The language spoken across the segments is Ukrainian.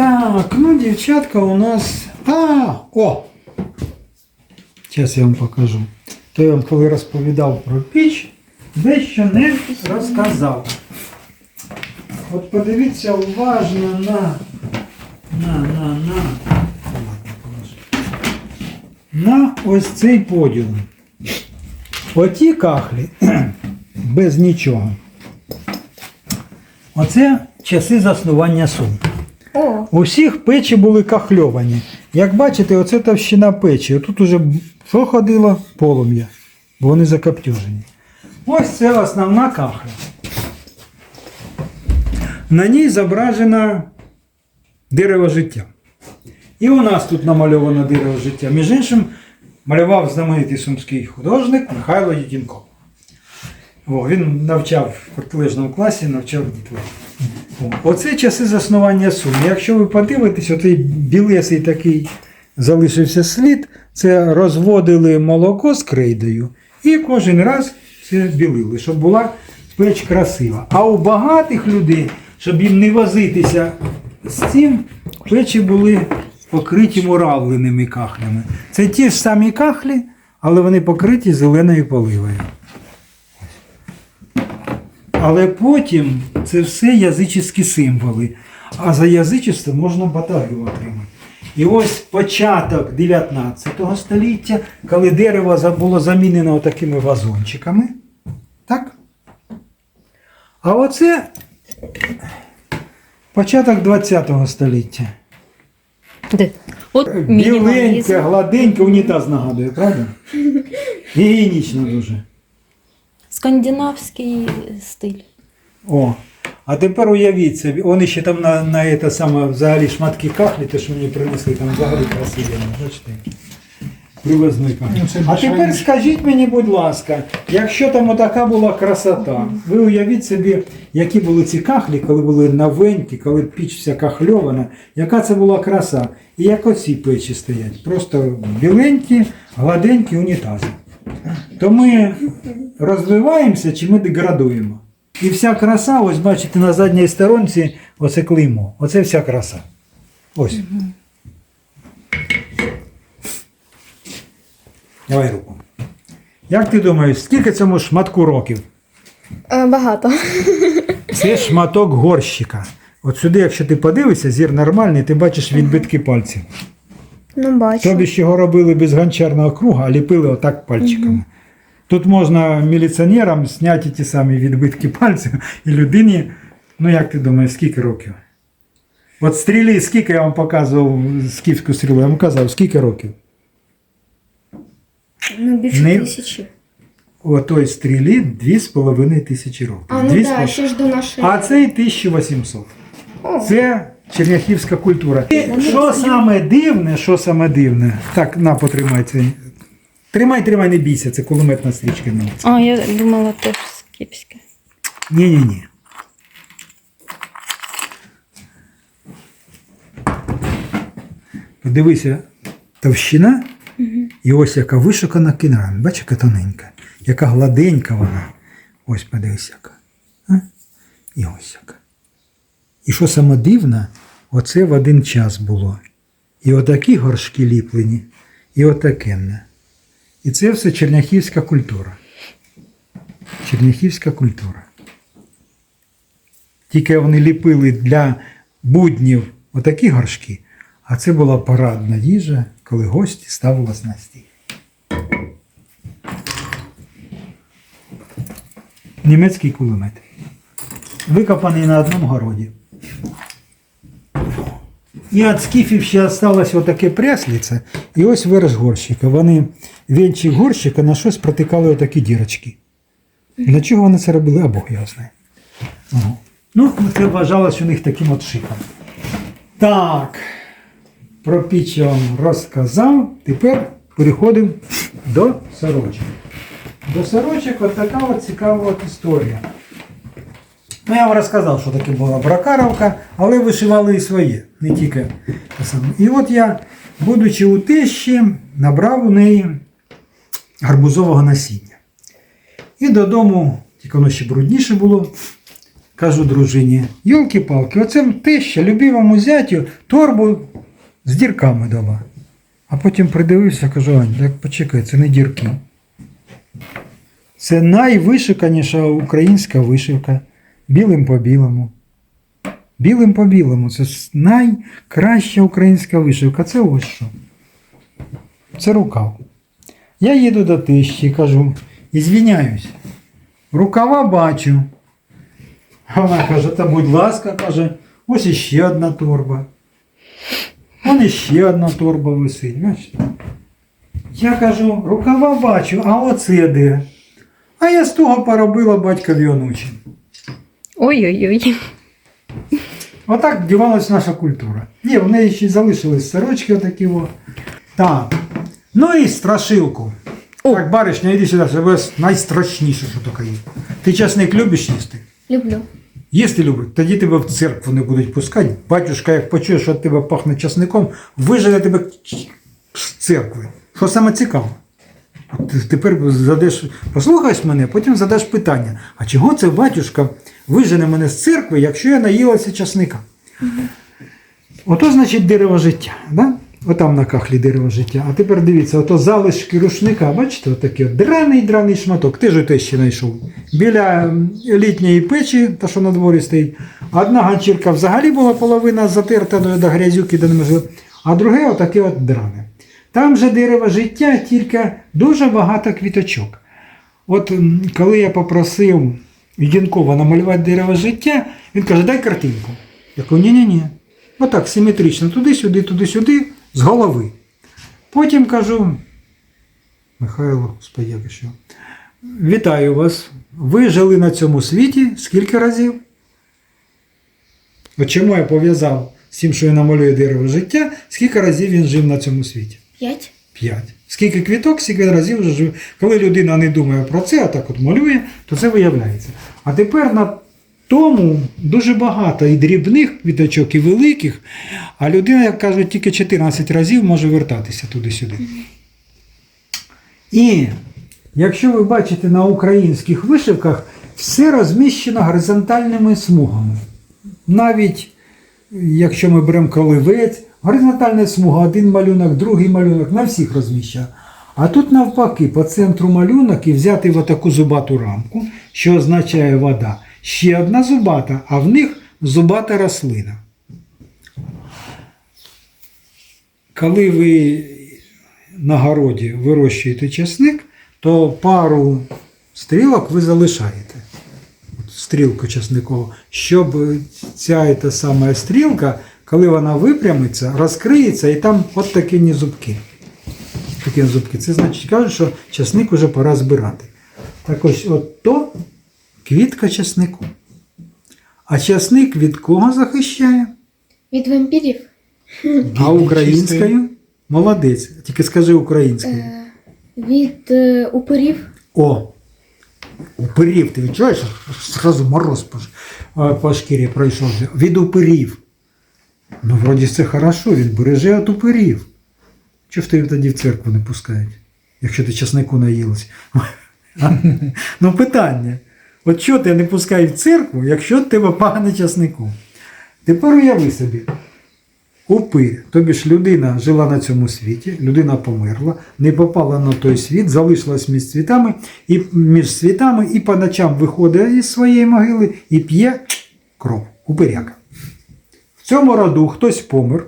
Так, ну, дівчатка у нас. А, о! Зараз я вам покажу. То я вам коли розповідав про піч, дещо не розказав. От подивіться уважно на. На, на, на. На ось цей подіум. Оті кахлі без нічого. Оце часи заснування Сум. О, У всіх печі були кахльовані. Як бачите, оце товщина печі. Тут уже що ходило? Полум'я, бо вони закоптюжені. Ось це основна кахля. На ній зображено дерево життя. І у нас тут намальовано дерево життя. Між іншим, малював знаменитий сумський художник Михайло Єдінко. Він навчав в протилежному класі, навчав дітей. Оце часи заснування Сум. Якщо ви подивитесь, оцей білесий такий залишився слід, це розводили молоко з крейдою і кожен раз це білили, щоб була печ красива. А у багатих людей, щоб їм не возитися з цим, печі були покриті муравленими кахлями. Це ті ж самі кахлі, але вони покриті зеленою поливою. Але потім це все язичні символи. А за язичество можна баталію отримати. І ось початок 19 століття, коли дерево було замінено такими вазончиками. Так? А оце початок 20 століття. де? От Біленьке, гладеньке, унітаз нагадує, правда? Гігієнічно дуже. Скандинавський стиль. О, а тепер уявіть собі, вони ще там на, на це саме взагалі шматки кахлі, те, що мені принесли, там взагалі красиві, бачите? Привезли кахлі. Ну, А тепер скажіть мені, будь ласка, якщо там отака була красота, ви уявіть собі, які були ці кахлі, коли були новенькі, коли піч вся кахльована, яка це була краса. І як оці печі стоять. Просто біленькі, гладенькі унітази. То ми розвиваємося чи ми деградуємо? І вся краса, ось бачите, на задній сторонці оце клеймо. Оце вся краса. Ось. Давай руку. Як ти думаєш, скільки цьому шматку років? Е, Багато. Це шматок горщика. От сюди, якщо ти подивишся, зір нормальний, ти бачиш відбитки пальців. Ну, бачу. Тобі ж його робили без гончарного круга, а ліпили отак пальчиками. Тут можна міліціонерам зняти ті самі відбитки пальців і людині. Ну як ти думаєш, скільки років? От стрілі, скільки я вам показував скіфську стрілу, я вам казав, скільки років? Ну, більше Не- тисячі. У той стрілі 2,5 тисячі років. А, ну Дві з так, ще ж до нашої. А цей 1800. О. Це черняхівська культура. І що саме дивне, що саме дивне? Так, на, потримай це. Тримай, тримай, не бійся, це кулеметна стрічка. А, я думала теж скіпське. ні, ні. ні. Подивися, товщина, і ось яка вишукана кінрам. Бачиш, яка тоненька, яка гладенька вона. Ось подивись яка. А? І ось яка. І що саме дивне, оце в один час було. І отакі горшки ліплені, і отакенне. І це все черняхівська культура. Черняхівська культура. Тільки вони ліпили для буднів отакі горшки, а це була парадна їжа, коли гості ставились на стіл. Німецький кулемет. Викопаний на одному городі. І від скіфів ще залишилось отаке прясліце, і ось вираз горщика. Вони вінчик горщика на щось протикали отакі дірочки. Для чого вони це робили, а Бог його знає. Ну, це вважалось у них таким от шиком. Так, про піч я вам розказав. Тепер переходимо до сорочок. До сорочок от така от цікава от історія. Ну, я вам розказав, що таке була бракаровка, але вишивали і своє, не тільки саме. І от я, будучи у тещі, набрав у неї гарбузового насіння. І додому, тільки воно ще брудніше було, кажу дружині, йолки-палки, оце теща любимому зятю торбу з дірками дала. А потім придивився, кажу, Ань, так почекай, це не дірки. Це найвишиканіша українська вишивка. Білим по білому. Білим по білому. Це найкраща українська вишивка. Це ось що. Це рукав. Я їду до тещі і кажу, і звіняюсь. Рукава бачу. А вона каже, та будь ласка, каже, ось іще одна торба. Вон іще одна торба висить. Бачите? Я кажу, рукава бачу, а оце де? А я з того поробила батькові онучі. Ой-ой-ой. Отак вдівалась наша культура. Ні, в неї ще залишились сорочки отакі. О. Так. Ну і страшилку. О. Так, баришня, іди сюди, це найстрашніше, що таке є. Ти часник любиш їсти? Люблю. Їсти любить, тоді тебе в церкву не будуть пускати. Батюшка, як почує, що від тебе пахне часником, вижене тебе з церкви. Що саме цікаво? Тепер задаш, послухаєш мене, потім задаш питання: а чого це батюшка вижене мене з церкви, якщо я наїлася часника? Ото значить дерево життя. Да? Отам на кахлі дерево життя. А тепер дивіться, ото залишки рушника, бачите, отакий от драний драний шматок. Ти ж те ще знайшов. Біля літньої печі, та що на дворі стоїть, одна ганчірка взагалі була половина затерта до, грязюки, до неможливо, а друге отаке от дране. Там же дерево життя, тільки дуже багато квіточок. От коли я попросив Єдінкова намалювати дерево життя, він каже, дай картинку. Я кажу, ні-ні-ні. Отак, симетрично, туди-сюди, туди-сюди, з голови. Потім кажу, Михайло, що. Вітаю вас. Ви жили на цьому світі скільки разів? От чому я пов'язав з тим, що я намалюю дерево життя, скільки разів він жив на цьому світі? П'ять. П'ять. Скільки квіток, скільки разів вже жив. Коли людина не думає про це, а так от малює, то це виявляється. А тепер на тому дуже багато і дрібних квіточок, і великих, а людина, як кажуть, тільки 14 разів може вертатися туди-сюди. І якщо ви бачите на українських вишивках, все розміщено горизонтальними смугами. Навіть якщо ми беремо коливець, горизонтальна смуга, один малюнок, другий малюнок, на всіх розміщено. А тут навпаки, по центру малюнок і взяти в таку зубату рамку, що означає вода. Ще одна зубата, а в них зубата рослина. Коли ви на городі вирощуєте часник, то пару стрілок ви залишаєте стрілку часникову, щоб ця та сама стрілка, коли вона випрямиться, розкриється і там от такі зубки. Такі зубки. Це значить кажуть, що часник уже пора збирати. Так ось от то квітка часнику. А часник від кого захищає? Від вампірів. А українською? Молодець. Тільки скажи українською. Е, від е, упорів. О! Упирів, ти відчуваєш? Зразу мороз по, по шкірі пройшов. Від упирів. Ну, вроді це хорошо, він береже від упирів. Чого ж тебе тоді в церкву не пускають, якщо ти часнику наїлась? Ну, питання. От чого тебе не пускають в церкву, якщо тебе пахне часнику? Тепер уяви собі. Упир, тобі ж людина жила на цьому світі, людина померла, не попала на той світ, залишилась між світами, і між світами, і по ночам виходить із своєї могили і п'є кров, упиряка. Цьому роду хтось помер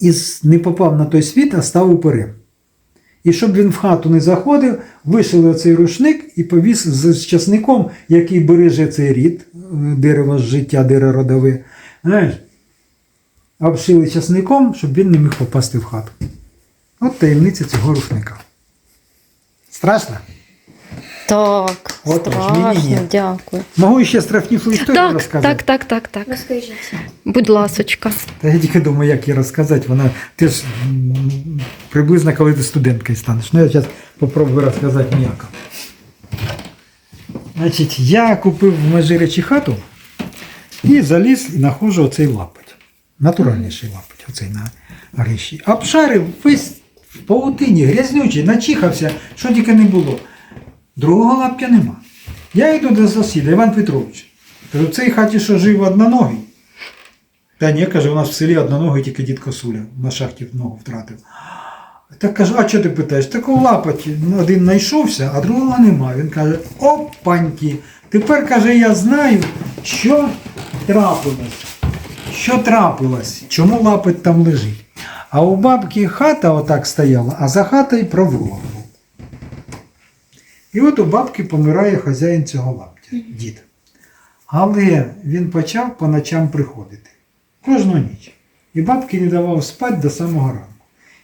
і не попав на той світ, а став упирем. І щоб він в хату не заходив, вишили оцей рушник і повіз з часником, який береже цей рід, е, дерево життя, дерево родове. Знаєш, обшили часником, щоб він не міг попасти в хату. От таємниця цього рушника. Страшно? Так, Отож, страшно, дякую. Можу ще страшнішу історію Так, розказати. так, так, так, так. Розкажіть. Будь ласочка. Та я тільки думаю, як її розказати. Вона ти ж м, приблизно коли ти студенткою станеш. Ну, я зараз попробую розказати м'яко. Значить, я купив в Межирячі хату і заліз і знаходжу оцей лапоть. Натуральніший лапоть, оцей на грищі. Обшарив весь в паутині, грязнючий, начихався, що тільки не було. Другого лаптя нема. Я йду до сусіда, Іван Петрович. Кажу, в цій хаті що жив одноногий? Та ні, каже, у нас в селі одноногий тільки дід Косуля на шахті ногу втратив. Так каже, а що ти питаєш? Так у лапаті один знайшовся, а другого нема. Він каже, опаньки. Тепер каже, я знаю, що трапилось. Що трапилось, чому лапоть там лежить. А у бабки хата отак стояла, а за хатою провулок. І от у бабки помирає хазяїн цього лаптя, дід. Але він почав по ночам приходити. Кожну ніч. І бабки не давав спати до самого ранку.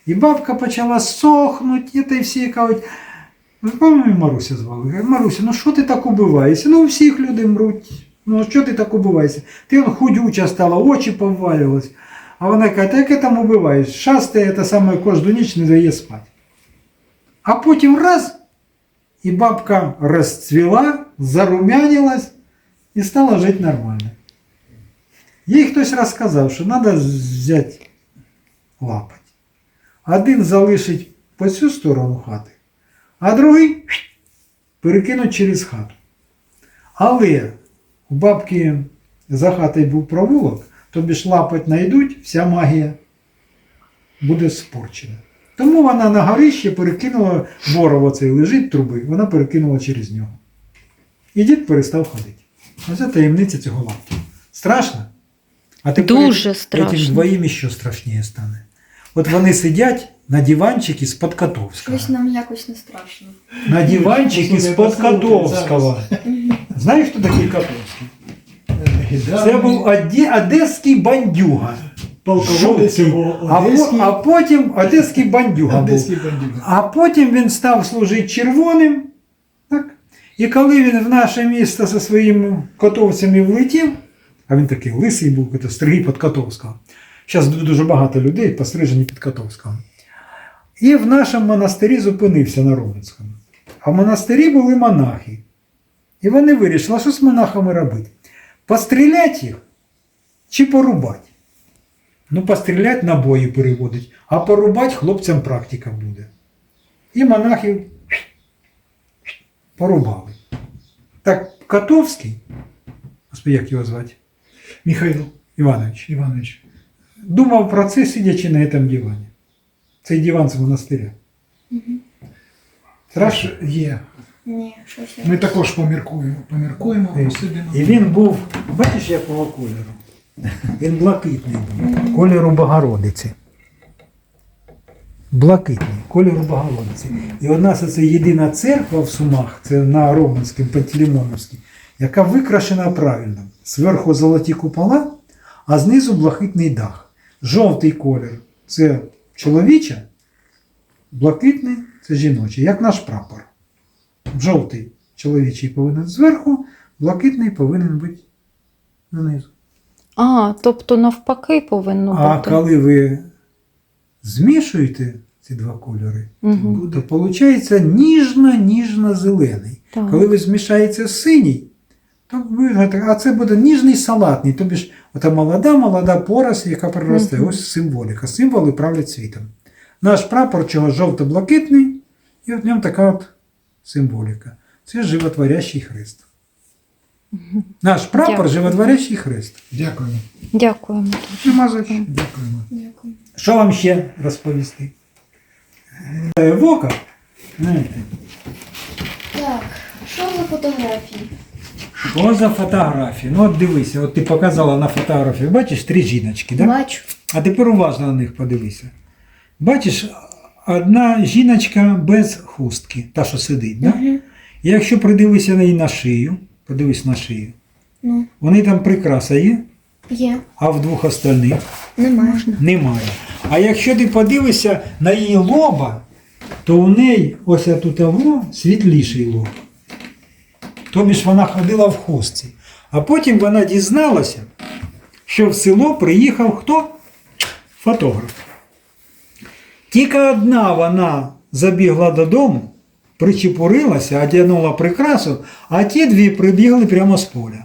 І бабка почала сохнути, і та й всі кажуть, «Ну, по-моєму, Маруся звали. Маруся, ну що ти так убиваєшся? Ну у всіх люди мруть. Ну що ти так убиваєшся? Ти он худюча стала, очі повалювались. А вона каже, так я там убиваєш. Шастає те саме кожну ніч не дає спати. А потім раз, і бабка розцвіла, зарумянилась і стала жити нормально. Їй хтось розказав, що треба взяти лапать. Один залишить по цю сторону хати, а другий перекинуть через хату. Але у бабки за хатою був провулок, тобі ж лапать знайдуть, вся магія буде спорчена. Тому вона на горище перекинула ворог оцей лежить труби, вона перекинула через нього. І дід перестав ходити. Оце таємниця цього лаптя. Страшно? А тепер Дуже Этим страшно. двоїм ще страшніше стане. От вони сидять на диванчикі з-под Котовського. Щось нам якось не страшно. На диванчикі з-под Послухай, Котовського. Знаєш, хто такий Котовський? Це був одеський бандюга. Полководець А, по- а потім одеський бандюга був. одеський бандюга. А потім він став служити червоним. Так? І коли він в наше місто зі своїми котовцями влетів, а він такий лисий був, то стригий під Котовського. Зараз дуже багато людей пострижені під Котовського. І в нашому монастирі зупинився на Ровенському. А в монастирі були монахи. І вони вирішили, що з монахами робити? Постріляти їх чи порубати? Ну, постріляти набої переводить, а порубати хлопцям практика буде. І монахів порубали. Так Котовський, господи, як його звати? Михайло Іванович, Іванович. думав про це, сидячи на цьому дивані. Цей диван з монастиря. Страшно. Страш є. Ні, щось Ми також поміркуємо. Поміркуємо, І- посидимо. І він був, бачиш, якого кольору? Він блакитний був, кольору Богородиці. Блакитний, кольору Богородиці. І у нас це єдина церква в Сумах, це на Романському, Пантелеймоновській, яка викрашена правильно. Зверху золоті купола, а знизу блакитний дах. Жовтий колір це чоловіча, блакитний це жіночий, як наш прапор. Жовтий чоловічий повинен зверху, блакитний повинен бути знизу. А, тобто навпаки повинно бути. А коли ви змішуєте ці два кольори, Угу. то виходить ніжно-ніжно-зелений. Коли ви змішаєте синій, то ви, а це буде ніжний салатний, тобі ж ота молода, молода поросль, яка проросте. Мгм. Ось символіка. Символи правлять світом. Наш прапор чого жовто-блакитний, і в ньому така от символіка. Це животворящий хрест. Наш прапор Дякую. животворящий хрест. Дякуємо. Дякуємо. Нема за що. Дякуємо. Дякую. Що вам ще розповісти? Е, Вока. Знаєте, Так, що за фотографії? Що за фотографії? Ну от дивися, от ти показала на фотографії, бачиш три жіночки, да? Бачу. а тепер уважно на них подивися. Бачиш, одна жіночка без хустки, та, що сидить, да? Угу. І якщо придивися на її на шию, подивись на шию, Ну, вони там прикраса є, є. а в двох остальних Немає. немає. А якщо ти подивишся на її лоба, то у неї ось тут світліший лоб. Тобі ж вона ходила в хустці. А потім вона дізналася, що в село приїхав хто? Фотограф. Тільки одна вона забігла додому, причепурилася, одягнула прикрасу, а ті дві прибігли прямо з поля.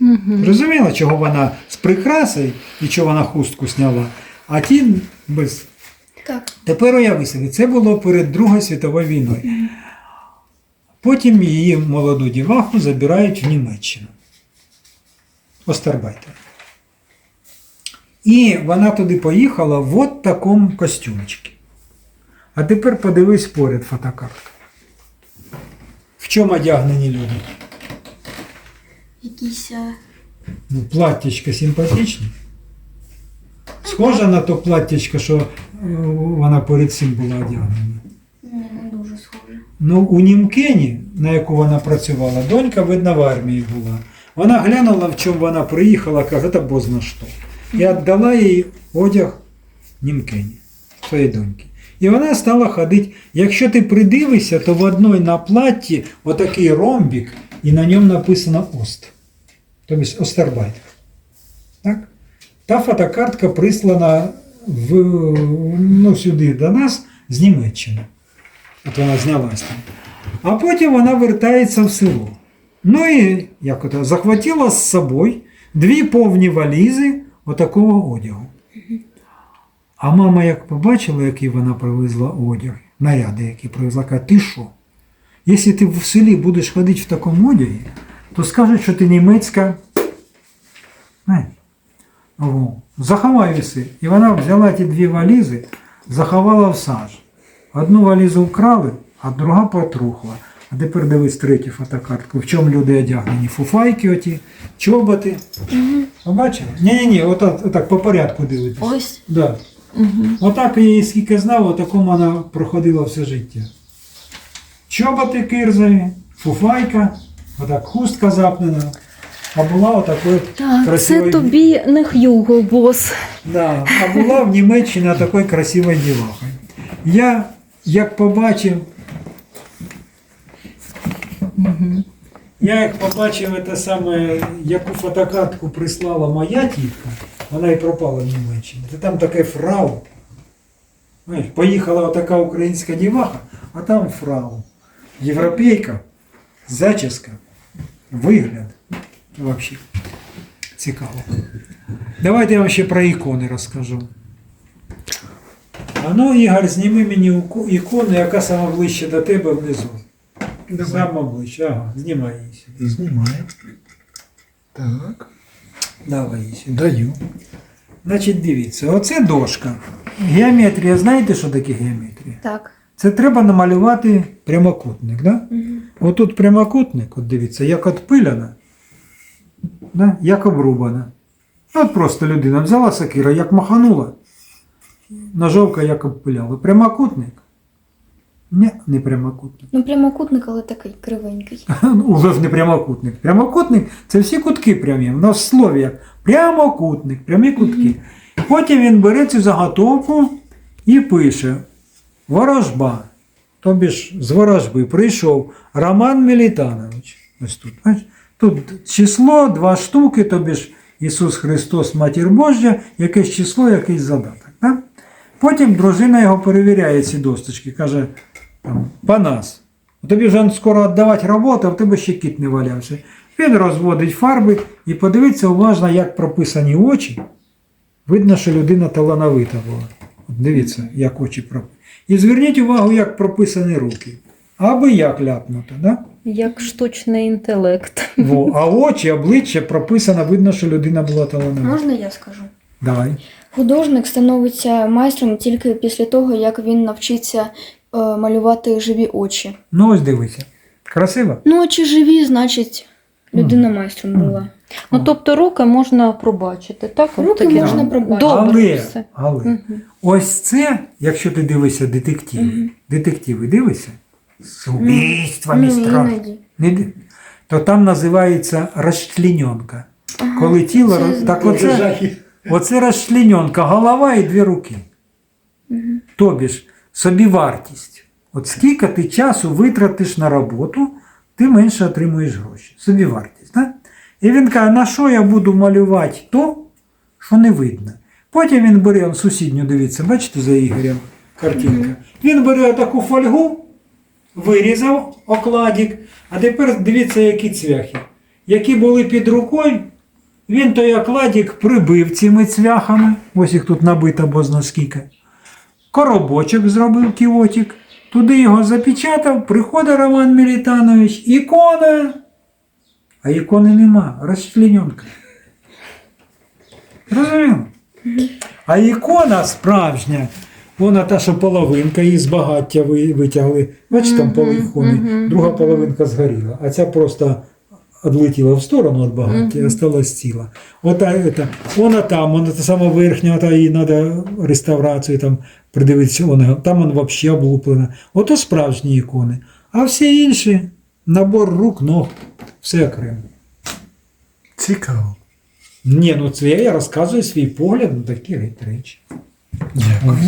Угу. Розуміла, чого вона з прикрасою і чого вона хустку сняла, а ті без. Так. Тепер уяви собі, це було перед Другою світовою війною. Потім її молоду діваху забирають в Німеччину. Остарбайтер. І вона туди поїхала в от такому костюмчику. А тепер подивись поряд фотокартка. В чому одягнені люди? Якісь. е, Ну, платтячко симпатичне. Схоже на то платтячко, що е, вона перед цим була одягнена. Ні, не дуже схоже. Ну, у Німкені, на яку вона працювала, донька, видно, в армії була. Вона глянула, в чому вона приїхала, каже, це бозна що. І віддала їй одяг Німкені, своїй доньки. І вона стала ходити. Якщо ти придивишся, то в одній на платті отакий ромбік, і на ньому написано Ост. Тобто Остербайтер. Так? Та фотокартка прислана в, ну, сюди до нас з Німеччини. От вона знялась там. А потім вона вертається в село. Ну і як ото, захватила з собою дві повні валізи отакого одягу. А мама, як побачила, який вона привезла одяг, наряди, які привезла, каже, ти що? Якщо ти в селі будеш ходити в такому одязі, то скажуть, що ти німецька. Заховай віси. І вона взяла ті дві валізи, заховала в саж. Одну валізу вкрали, а друга потрухла. А тепер дивись третю фотокартку. В чому люди одягнені? Фуфайки оті, чоботи. Побачили? Ні-ні-ні, отак, отак по порядку дивитися. Ось. Да. Угу. Отак я її скільки знав, отакому вона проходила все життя. Чоботи кирзові, фуфайка, отак хустка запнена. А була отакою Так, красивою. це тобі не Х'юго, бос. Да, а була в Німеччині такою красивою дівахою. Я як побачив, я як побачив те саме, яку фотокартку прислала моя тітка, вона і пропала в Німеччині. Та там таке фрау. Знаєш, поїхала така українська діваха, а там фрау. Європейка, зачіска, вигляд. Взагалі. Цікаво. Давайте я вам ще про ікони розкажу. А ну, Ігор, зніми мені ікону, яка сама ближче до тебе внизу. Сама ближче. Ага, знімай її сюди. Знімаю. Так. Давай. Даю. Значить, дивіться, оце дошка. Геометрія, знаєте, що таке геометрія? Так. Це треба намалювати прямокутник, да? Отут прямокутник, от дивіться, як отпиляна, да? як обрубана. От просто людина взяла сакира, як маханула, ножовка як обпиляла. Прямокутник? Ні, не прямокутник. Ну, прямокутник, але такий кривенький. Уже ж не прямокутник. Прямокутник це всі кутки прямі. У нас в слові як прямокутник, прямі кутки. Потім він бере цю заготовку і пише Ворожба. Тобі ж з ворожби прийшов Роман Мелітанович. Ось тут. бачиш? Тут число, два штуки, тобі ж Ісус Христос, Матір Божа, якесь число, якийсь задаток. Да? Потім дружина його перевіряє ці досточки, каже, Панас, тобі вже скоро віддавати роботу, а в тебе ще кіт не валявся. Він розводить фарби і подивиться уважно, як прописані очі. Видно, що людина талановита була. От дивіться, як очі прописані. І зверніть увагу, як прописані руки. Аби як ляпнуто, да? Як штучний інтелект. Во, а очі, обличчя прописано, видно, що людина була талановита. Можна я скажу? Давай. Художник становиться майстром тільки після того, як він навчиться малювати живі очі. Ну ось дивися. Красиво? Ну, очі живі, значить, людина майстром була. Ну, тобто руки можна пробачити, так? Руки таке. можна пробачити. Добре але, все. але ось це, якщо ти дивишся детективи, детективи дивишся, з убійствами Ну, страх. іноді. Не ди- то там називається розчлененка. Коли тіло це роз- так оце, оце розчлененка, голова і дві руки. Тобі ж собівартість. От скільки ти часу витратиш на роботу, ти менше отримуєш гроші. Собівартість. Да? І він каже, на що я буду малювати то, що не видно. Потім він бере он сусідню, дивіться, бачите за Ігорем картинка. Він бере таку фольгу, вирізав окладик, а тепер дивіться, які цвяхи. Які були під рукою, він той окладик прибив цими цвяхами. Ось їх тут набито бозна скільки. Коробочок зробив кіотик. Туди його запечатав, приходить Роман Мелітанович, ікона. А ікони нема, розчлененка. Розуміло? А ікона справжня, вона та, що половинка її з багаття витягли. Бачите, там половина друга половинка згоріла, а ця просто відлетіла в сторону від багаття і Мгм. осталась ціла. Ота, ета, вона там, вона та сама верхня, та їй треба реставрацію там придивитися, вона, там вона взагалі облуплена. Ото справжні ікони. А всі інші набор рук, ног, все окремо. Цікаво. Ні, ну це я розказую свій погляд на такі речі. Дякую.